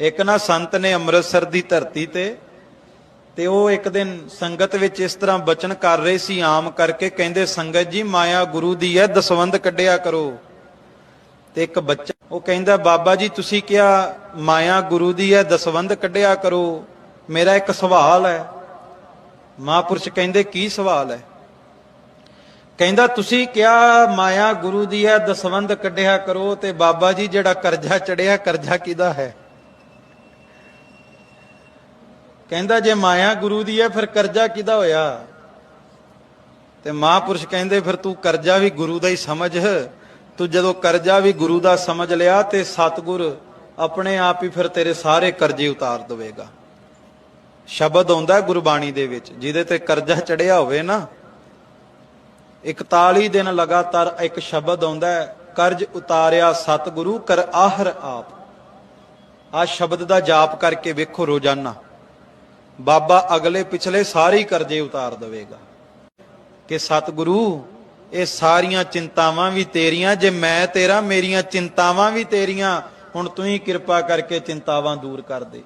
ਇੱਕ ਨਾ ਸੰਤ ਨੇ ਅੰਮ੍ਰਿਤਸਰ ਦੀ ਧਰਤੀ ਤੇ ਤੇ ਉਹ ਇੱਕ ਦਿਨ ਸੰਗਤ ਵਿੱਚ ਇਸ ਤਰ੍ਹਾਂ ਬਚਨ ਕਰ ਰਹੇ ਸੀ, ਆਮ ਕਰਕੇ ਕਹਿੰਦੇ, ਸੰਗਤ ਜੀ, ਮਾਇਆ ਗੁਰੂ ਦੀ ਹੈ ਦਸਵੰਦ ਕੱਢਿਆ ਕਰੋ। ਤੇ ਇੱਕ ਬੱਚਾ, ਉਹ ਕਹਿੰਦਾ, ਬਾਬਾ ਜੀ, ਤੁਸੀਂ ਕਿਹਾ, ਮਾਇਆ ਗੁਰੂ ਦੀ ਹੈ ਦਸਵੰਦ ਕੱਢਿਆ ਕਰੋ। ਮੇਰਾ ਇੱਕ ਸਵਾਲ ਹੈ। ਮਹਾਂਪੁਰਸ਼ ਕਹਿੰਦੇ, ਕੀ ਸਵਾਲ ਹੈ? ਕਹਿੰਦਾ, ਤੁਸੀਂ ਕਿਹਾ, ਮਾਇਆ ਗੁਰੂ ਦੀ ਹੈ ਦਸਵੰਦ ਕੱਢਿਆ ਕਰੋ ਤੇ ਬਾਬਾ ਜੀ, ਜਿਹੜਾ ਕਰਜ਼ਾ ਚੜਿਆ, ਕਰਜ਼ਾ ਕਿਹਦਾ ਹੈ? ਕਹਿੰਦਾ ਜੇ ਮਾਇਆ ਗੁਰੂ ਦੀ ਹੈ, ਫਿਰ ਕਰਜ਼ਾ ਕਿਹਦਾ ਹੋਇਆ? ਤੇ ਮਹਾਂਪੁਰਸ਼ ਕਹਿੰਦੇ, ਫਿਰ ਤੂੰ ਕਰਜ਼ਾ ਵੀ ਗੁਰੂ ਦਾ ਹੀ ਸਮਝ। ਤੂੰ ਜਦੋਂ ਕਰਜ਼ਾ ਵੀ ਗੁਰੂ ਦਾ ਸਮਝ ਲਿਆ, ਤੇ ਸਤਿਗੁਰ ਆਪਣੇ ਆਪ ਹੀ ਫਿਰ ਤੇਰੇ ਸਾਰੇ ਕਰਜ਼ੇ ਉਤਾਰ ਦੇਵੇਗਾ। ਸ਼ਬਦ ਆਉਂਦਾ ਗੁਰਬਾਣੀ ਦੇ ਵਿੱਚ, ਜਿਹਦੇ ਤੇ ਕਰਜ਼ਾ ਚੜਿਆ ਹੋਵੇ ਨਾ। 41 ਦਿਨ ਲਗਾਤਾਰ ਇੱਕ ਸ਼ਬਦ ਆਉਂਦਾ ਕਰਜ਼ ਉਤਾਰਿਆ ਸਤਿਗੁਰੂ, ਕਰ ਆਹਰ ਆਪ। ਆ ਸ਼ਬਦ ਦਾ ਜਾਪ ਕਰਕੇ ਵੇਖੋ ਰੋਜ਼ਾਨਾ। ਬਾਬਾ ਅਗਲੇ ਪਿਛਲੇ ਸਾਰੇ ਕਰਜ਼ੇ ਉਤਾਰ ਦੇਵੇਗਾ। ਕਿ ਸਤਿਗੁਰੂ, ਇਹ ਸਾਰੀਆਂ ਚਿੰਤਾਵਾਂ ਵੀ ਤੇਰੀਆਂ, ਜੇ ਮੈਂ ਤੇਰਾ, ਮੇਰੀਆਂ ਚਿੰਤਾਵਾਂ ਵੀ ਤੇਰੀਆਂ, ਹੁਣ ਤੂੰ ਹੀ ਕਿਰਪਾ ਕਰਕੇ ਚਿੰਤਾਵਾਂ ਦੂਰ ਕਰ ਦੇ।